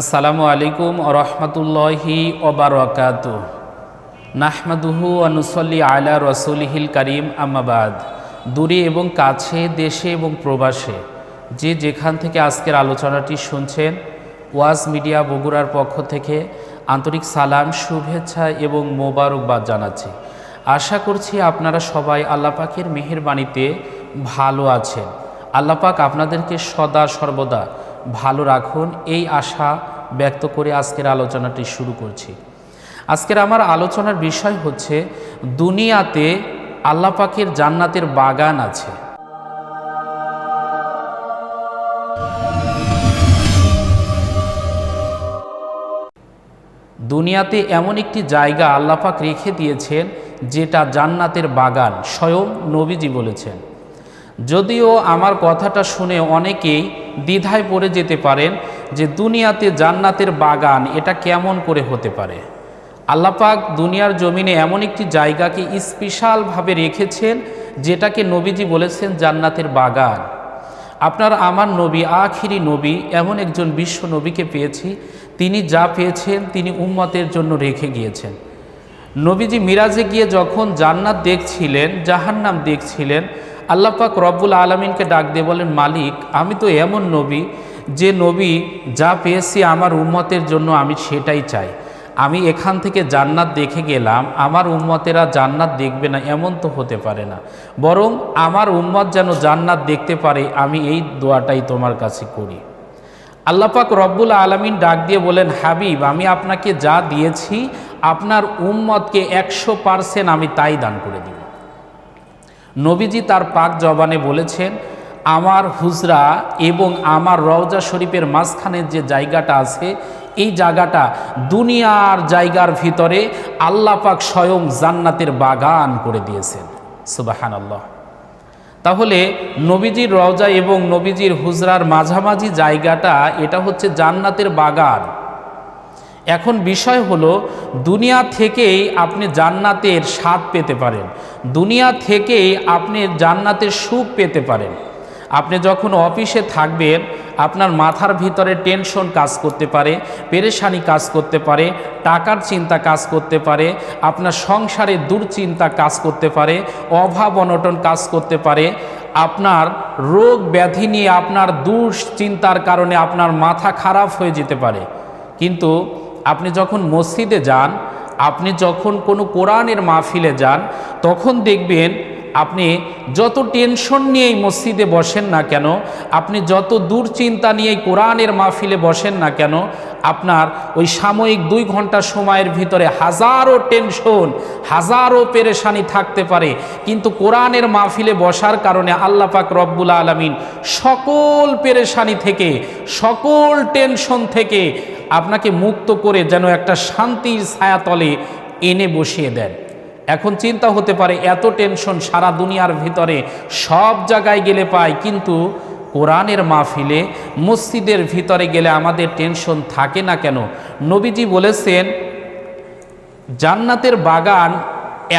আসসালামু আলাইকুম রহমতুল্লাহি ওবরাকাত নাহমাদুহু আনুসল্লি আলা রসুলহিল করিম আম্মাবাদ দূরে এবং কাছে, দেশে এবং প্রবাসে যে যেখান থেকে আজকের আলোচনাটি শুনছেন, ওয়াজ মিডিয়া বগুড়ার পক্ষ থেকে আন্তরিক সালাম, শুভেচ্ছা এবং মোবারকবাদ জানাচ্ছি। আশা করছি আপনারা সবাই আল্লাপাকের মেহেরবাণীতে ভালো আছেন। আল্লাপাক আপনাদেরকে সদা সর্বদা ভালো রাখুন, এই আশা ব্যক্ত করে আজকের আলোচনাটি শুরু করছি। আজকের আমার আলোচনার বিষয় হচ্ছে, দুনিয়াতে আল্লাপাকের জান্নাতের বাগান আছে। দুনিয়াতে এমন একটি জায়গা আল্লাপাক রেখে দিয়েছেন, যেটা জান্নাতের বাগান, স্বয়ং নবীজি বলেছেন। যদিও আমার কথাটা শুনে অনেকেই দ্বিধায় পড়ে যেতে পারেন যে দুনিয়াতে জান্নাতের বাগান এটা কেমন করে হতে পারে। আল্লাপাক দুনিয়ার জমিনে এমন একটি জায়গাকে স্পেশালভাবে রেখেছেন যেটাকে নবীজি বলেছেন জান্নাতের বাগান। আপনার আমার নবী, আখিরি নবী, এমন একজন বিশ্ব নবীকে পেয়েছি, তিনি যা পেয়েছেন তিনি উম্মতের জন্য রেখে গিয়েছেন। নবীজি মিরাজে গিয়ে যখন জান্নাত দেখছিলেন, জাহান্নাম দেখছিলেন আল্লাপাক রব্বুল আলমিনকে ডাক দিয়ে বলেন, মালিক, আমি তো এমন নবী যে নবী যা পেয়েছি আমার উম্মতের জন্য আমি সেটাই চাই। আমি এখান থেকে জান্নাত দেখে গেলাম, আমার উম্মতেরা জান্নাত দেখবে না, এমন তো হতে পারে না। বরং আমার উম্মত যেন জান্নাত দেখতে পারে, আমি এই দোয়াটাই তোমার কাছে করি। আল্লাপাক রব্বুল আলমিন ডাক দিয়ে বলেন, হাবিব, আমি আপনাকে যা দিয়েছি, আপনার উম্মতকে একশো পারসেন্ট আমি তাই দান করে দিব। নবীজি তার পাক জবানে বলেছেন, আমার হুজরা এবং আমার রওজা শরীফের মাঝখানের যে জায়গাটা আছে, এই জায়গাটা দুনিয়ার জায়গার ভিতরে আল্লাহ পাক স্বয়ং জান্নাতের বাগান করে দিয়েছেন। সুবাহান আল্লাহ তাহলে নবীজির রওজা এবং নবীজির হুজরার মাঝামাঝি জায়গাটা, এটা হচ্ছে জান্নাতের বাগান। এখন বিষয় হলো, দুনিয়া থেকেই আপনি জান্নাতের স্বাদ পেতে পারেন। দুনিয়া থেকেই আপনি জান্নাতের সুখ পেতে পারেন। আপনি যখন অফিসে থাকবেন, আপনার মাথার ভিতরে টেনশন কাজ করতে পারে, পেরেশানি কাজ করতে পারে, টাকার চিন্তা কাজ করতে পারে, আপনার সংসারে দুর্চিন্তা কাজ করতে পারে, অভাব অনটন কাজ করতে পারে, আপনার রোগ ব্যাধি নিয়ে আপনার দুশ্চিন্তার কারণে আপনার মাথা খারাপ হয়ে যেতে পারে। কিন্তু আপনি যখন মসজিদে যান আপনি যখন কোনো কোরআনের মাহফিলে যান তখন দেখবেন আপনি যত টেনশন নিয়েই মসজিদে বসেন না কেন, আপনি যত দুশ্চিন্তা নিয়েই কোরআনের মাহফিলে বসেন না কেন, আপনার ওই সাময়িক দুই ঘণ্টা সময়ের ভিতরে হাজারো টেনশন, হাজারো পেরেশানি থাকতে পারে। কিন্তু কোরআনের মাহফিলে বসার কারণে আল্লাহ পাক রব্বুল আলমিন সকল পেরেশানি থেকে, সকল টেনশন থেকে আপনাকে মুক্ত করে যেন একটা শান্তির ছায়াতলে এনে বসিয়ে দেন। এখন চিন্তা হতে পারে, এত টেনশন সারা দুনিয়ার ভিতরে সব জায়গায় গেলে পাই, কিন্তু কোরআনের মাহফিলে, মসজিদের ভিতরে গেলে আমাদের টেনশন থাকে না কেন? নবীজি বলেছেন, জান্নাতের বাগান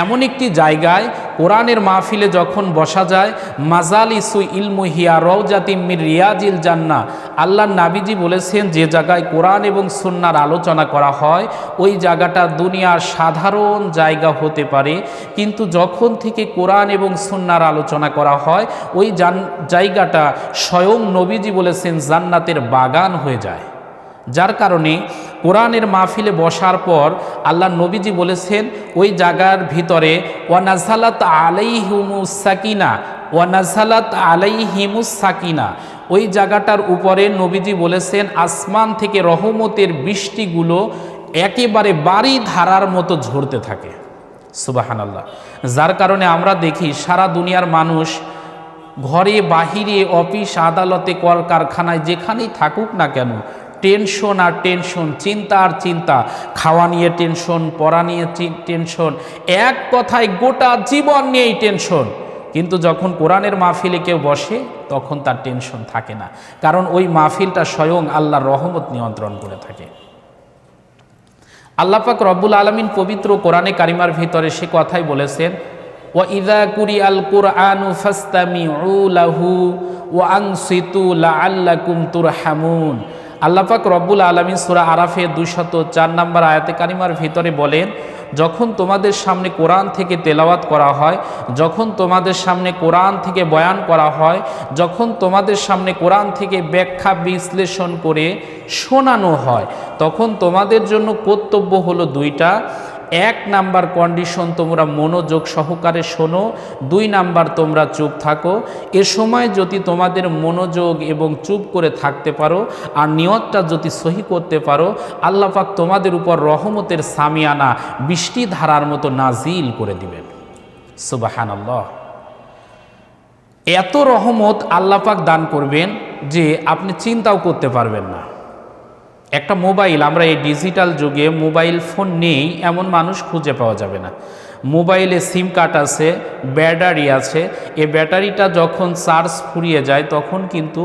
এমন একটি জায়গায় কোরআনের মাহফিলে যখন বসা যায় মাজাল ইসু ইলমহিয়া রওজাতিমির রিয়াজিল জান্না আল্লাহ নাবিজি বলেছেন, যে জায়গায় কোরআন এবং সুন্নার আলোচনা করা হয়, ওই জায়গাটা দুনিয়ার সাধারণ জায়গা হতে পারে। কিন্তু যখন থেকে কোরআন এবং সুন্নার আলোচনা করা হয়, ওই জায়গাটা স্বয়ং নবীজি বলেছেন জান্নাতের বাগান হয়ে যায়। যার কারণে কোরআনের মাহফিলে বসার পর আল্লাহ নবীজি বলেছেন, ওই জায়গার ভিতরে, ওয়ানাজালাত আলাইহিমুস সাকিনা, ওয়ানাজালাত আলাইহিমুস সাকিনা। ওই জায়গাটার উপরে নবীজি বলেছেন, আসমান থেকে রহমতের বৃষ্টিগুলো একেবারে বাড়ি ধারার মতো ঝরতে থাকে। সুবাহান আল্লাহ যার কারণে আমরা দেখি, সারা দুনিয়ার মানুষ ঘরে বাহিরে, অফিস, আদালতে, কলকারখানায় যেখানেই থাকুক না কেন টেনশন আর টেনশন, চিন্তা আর চিন্তা। খাওয়া নিয়ে টেনশন, পড়া নিয়ে টেনশন। এক কথায় গোটা জীবন নিয়েই টেনশন। কিন্তু যখন কোরআনের মাহফিলে কেউ বসে, তখন তার টেনশন থাকে না। কারণ ওই মাহফিলটা স্বয়ং আল্লাহর রহমত নিয়ন্ত্রণ করে থাকে। আল্লাপাক রব্বুল আলমিন পবিত্র কোরআনে কারিমার ভিতরে সে কথাই বলেছেন ও ইদা কুরি আল কুরআনু ফাস্তামি ও আংসিতু লা আল্লাকুম তুরহামুন। আল্লাপাক রব্বুল আলমী সুরা আরাফে দুইশত চার নম্বর আয়াতে কারিমার ভিতরে বলেন, যখন তোমাদের সামনে কোরআন থেকে তেলাওয়াত করা হয়, যখন তোমাদের সামনে কোরআন থেকে বয়ান করা হয়, যখন তোমাদের সামনে কোরআন থেকে ব্যাখ্যা বিশ্লেষণ করে শোনানো হয়, তখন তোমাদের জন্য কর্তব্য হলো দুইটা। এক নাম্বার কন্ডিশন তোমরা মনোযোগ সহকারে শোনো, দুই নাম্বার তোমরা চুপ থাকো। এ সময় যদি তোমাদের মনোযোগ এবং চুপ করে থাকতে পারো আর নিয়তটা যদি সহি করতে পারো, আল্লাহ পাক তোমাদের উপর রহমতের সামিয়ানা বৃষ্টি ধারার মতো নাজিল করে দিবেন। সুবাহান আল্লাহ এত রহমত আল্লাহ পাক দান করবেন যে আপনি চিন্তাও করতে পারবেন না। একটা মোবাইল, আমরা এই ডিজিটাল যুগে মোবাইল ফোন নেই, এমন মানুষ খুঁজে পাওয়া যাবে না। মোবাইলে সিম কার্ড আছে, ব্যাটারি আছে, এ ব্যাটারিটা যখন চার্জ ফুরিয়ে যায়, তখন কিন্তু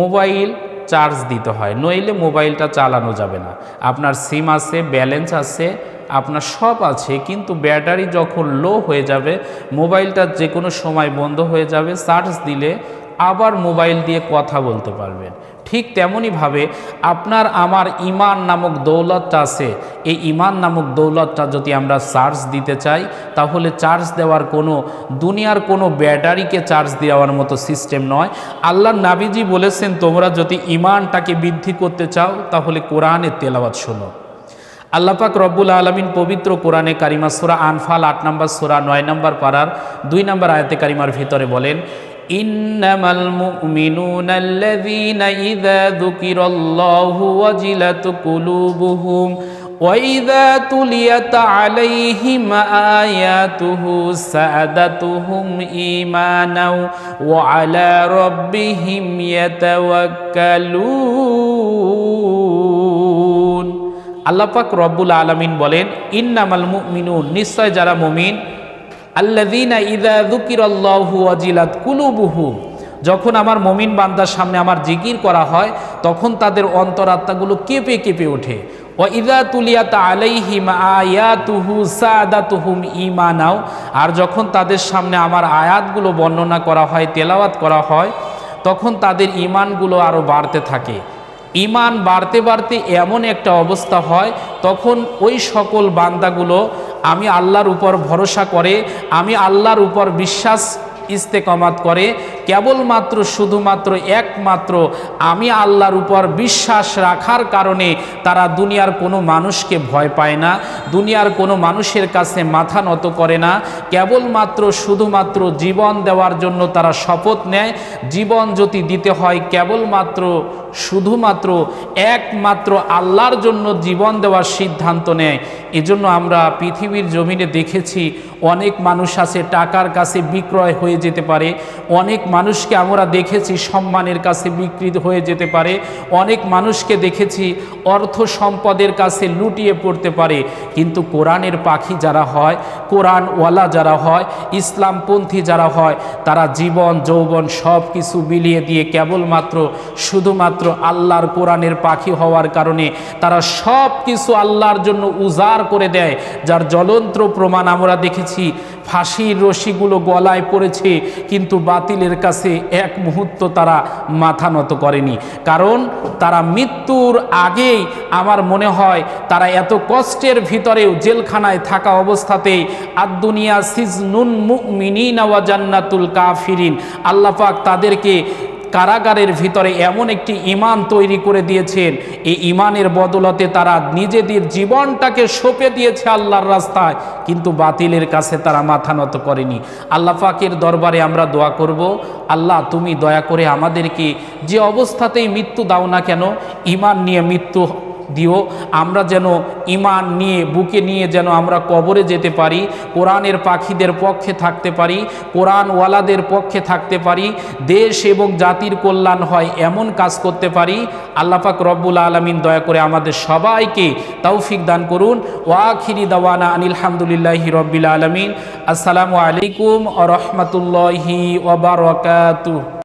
মোবাইল চার্জ দিতে হয়, নইলে মোবাইলটা চালানো যাবে না। আপনার সিম আছে, ব্যালেন্স আছে, আপনার সব আছে, কিন্তু ব্যাটারি যখন লো হয়ে যাবে, মোবাইলটা যে কোনো সময় বন্ধ হয়ে যাবে, চার্জ দিলে আবার মোবাইল দিয়ে কথা বলতে পারবেন। ঠিক তেমনইভাবে আপনার আমার ইমান নামক দৌলতটা আছে। এই ইমান নামক দৌলতটা যদি আমরা চার্জ দিতে চাই, তাহলে চার্জ দেওয়ার কোনো, দুনিয়ার কোনো ব্যাটারিকে চার্জ দেওয়ার মতো সিস্টেম নয়। আল্লাহ নাবিজি বলেছেন, তোমরা যদি ইমানটাকে বৃদ্ধি করতে চাও, তাহলে কোরআনের তেলাওয়াত শোনো। আল্লাপাক রব্বুল আলমিন পবিত্র কোরআনে কারিমা সুরা আনফাল আট নম্বর, সুরা নয় নম্বর পাড়ার দুই নম্বর আয়তে কারিমার ভিতরে বলেন إنما المؤمنون الذين إذا ذكر الله وجلت قلوبهم وإذا تليت عليهم آياته سأدتهم إيمانا وعلى ربهم يتوكلون আল্লাহ পাক রব্বুল আলমিন বলেন ইন্নামাল মুমিনুন নিশ্চয় যারা মুমিন আল্লাদিনা ইদা দুকিরল্লাহু আজিলাত কুলুবুহু, যখন আমার মমিন বান্দার সামনে আমার জিকির করা হয়, তখন তাদের অন্তরাত্মাগুলো কেঁপে কেঁপে ওঠে। ও ইদা তুলিয়াত আলাইহিম আয়াতুহু সাদাতুহুম ইমানাও আর যখন তাদের সামনে আমার আয়াতগুলো বর্ণনা করা হয়, তেলাওয়াত করা হয়, তখন তাদের ইমানগুলো আরও বাড়তে থাকে। ইমান বাড়তে বাড়তে এমন একটা অবস্থা হয়, তখন ওই সকল বান্দাগুলো আমি আল্লাহর উপর ভরসা করে আমি আল্লাহর উপর বিশ্বাস ইস্তেকমাত করে, কেবলমাত্র শুধুমাত্র একমাত্র আমি আল্লাহর উপর বিশ্বাস রাখার কারণে তারা দুনিয়ার কোনো মানুষকে ভয় পায় না, দুনিয়ার কোনো মানুষের কাছে মাথা নত করে না। কেবলমাত্র শুধুমাত্র জীবন দেওয়ার জন্য তারা শপথ নেয়। জীবন যদি দিতে হয়, কেবলমাত্র শুধুমাত্র একমাত্র আল্লাহর জন্য জীবন দেওয়ার সিদ্ধান্ত নেয়। এজন্য আমরা পৃথিবীর জমিনে দেখেছি অনেক মানুষ আছে, টাকার কাছে বিক্রয় হয়ে যেতে পারে। অনেক মানুষকে আমরা দেখেছি সম্মানের কাছে বিকৃত হয়ে যেতে পারে। অনেক মানুষকে দেখেছি অর্থ সম্পদের কাছে লুটিয়ে পড়তে পারে। কিন্তু কোরআনের পাখি যারা হয়, কোরআনওয়ালা যারা হয়, ইসলামপন্থী যারা হয়, তারা জীবন, যৌবন সব কিছু বিলিয়ে দিয়ে কেবলমাত্র, শুধুমাত্র আল্লাহর কোরআনের পাখি হওয়ার কারণে তারা সব কিছু আল্লাহর জন্য উজাড় করে দেয়। যার জ্বলন্ত্র প্রমাণ আমরা দেখেছি ফাঁসির রশিগুলো গলায় পড়েছে, কিন্তু বাতিলের কাছে এক মুহূর্ত তারা মাথা নত করেনি। কারণ তারা মৃত্যুর আগেই আমার মনে হয় তারা এত কষ্টের ভিতরেও জেলখানায় থাকা অবস্থাতেই আদুনিয়া সিজনুন মুমিনিন ওয়া জান্নাতুল কাফিরিন। আল্লাপাক তাদেরকে কারাগারের ভিতরে এমন একটি ইমান তৈরি করে দিয়েছেন, এই ইমানের বদলতে তারা নিজেদের জীবনটাকে সঁপে দিয়েছে আল্লাহর রাস্তায়, কিন্তু বাতিলের কাছে তারা মাথা নত করেনি। আল্লাহ পাকের দরবারে আমরা দোয়া করব, আল্লাহ তুমি দয়া করে আমাদেরকে যে অবস্থাতেই মৃত্যু দাও না কেন, ইমান নিয়ে মৃত্যু দিও, আমরা যেন ইমান নিয়ে, বুকে নিয়ে যেন আমরা কবরে যেতে পারি, কোরআনের পাখিদের পক্ষে থাকতে পারি, কোরআনওয়ালাদের পক্ষে থাকতে পারি, দেশ এবং জাতির কল্যাণ হয় এমন কাজ করতে পারি। আল্লাপাক রব্বুল আলমিন দয়া করে আমাদের সবাইকে তৌফিক দান করুন। ওয়াখিরি দাওয়ানা আনিলহামদুলিল্লাহি রব্বিল আলমিন। আসসালামু আলাইকুম আ রহমতুল্লাহি ওবরাকাতু